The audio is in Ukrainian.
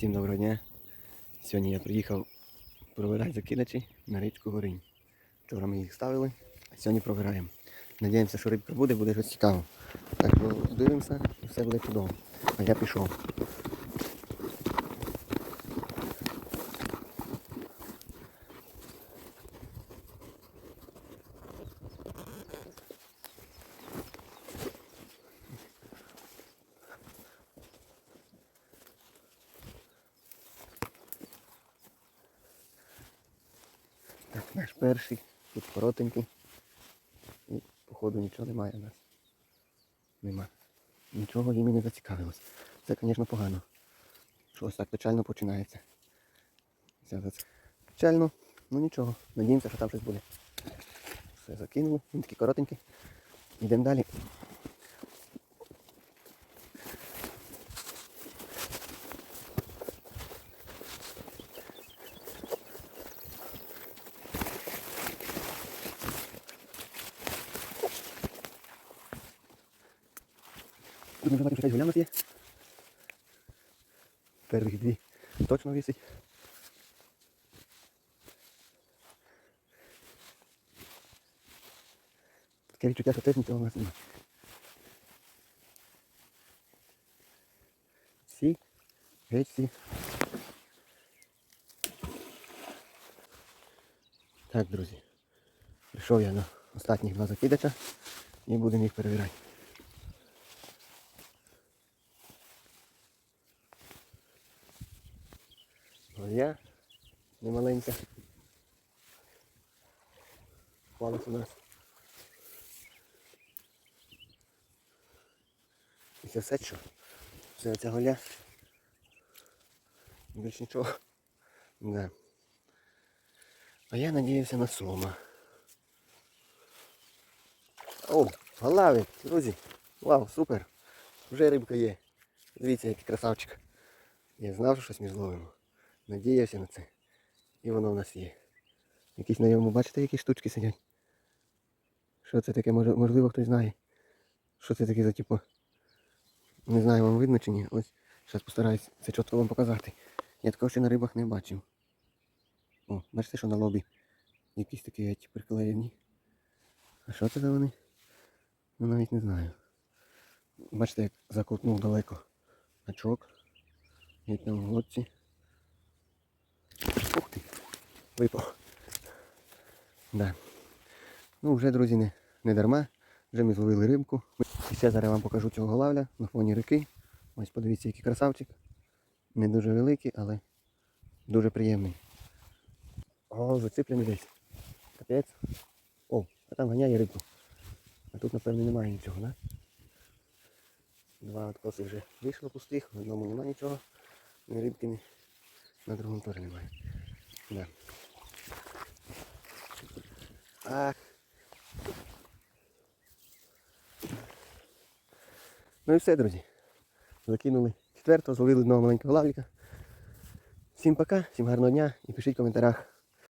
Всім доброго дня. Сьогодні я приїхав провирати закидачі на річку Горинь. Вчора ми їх ставили, а сьогодні провираємо. Надіємося, що рибка буде, буде щось цікаво. Так дивимося і все буде чудово. А я пішов. Наш перший, тут коротенький. І походу нічого немає у нас. Нема. Нічого їм і не зацікавилось. Це, звісно, погано. Що ось так печально починається. Печально, ну нічого. Надіємося, що там щось буде. Все закинули, він такий коротенький. Йдемо далі. Будемо давати шукати гулян є. Перших дві точно висить. Таке відчуття, що теж нічого у нас немає. Всі, геть всі. Так, друзі. Прийшов я на останніх два закидача і будемо їх перевіряти. Моя немаленька. Палець у нас. І це все що? Все оця голя. Більш нічого. Да. А я надіявся на сома. О, галавик, друзі. Вау, супер. Вже рибка є. Дивіться, який красавчик. Я знав, що щось ми зловимо. Надіявся на це. І воно в нас є. Якісь на ньому, бачите, які штучки сидять? Що це таке, можливо, хтось знає. Що це таке за типу? Не знаю, вам видно чи ні. Ось, зараз постараюсь це чітко вам показати. Я такого ще на рибах не бачив. О, бачите, що на лобі якісь такі геть приклеєні. А що це за вони? Ну навіть не знаю. Бачите, як закутнув далеко гачок. І там в лодці. Випав. Да. Ну вже, друзі, не, не дарма. Вже ми зловили рибку. І ще зараз вам покажу цього голавля на фоні реки. Ось подивіться, який красавчик. Не дуже великий, але дуже приємний. О, зацеплений десь. Капець. О, а там ганяє рибку. А тут, напевно, немає нічого, да? Два откоси вже вийшло пустих, в одному немає нічого. Ні рибки, ні. На другому теж немає. Да. Ну і все, друзі. Закинули четвертого, зловили одного маленького лавліка. Всім пока, всім гарного дня і пишіть в коментарях,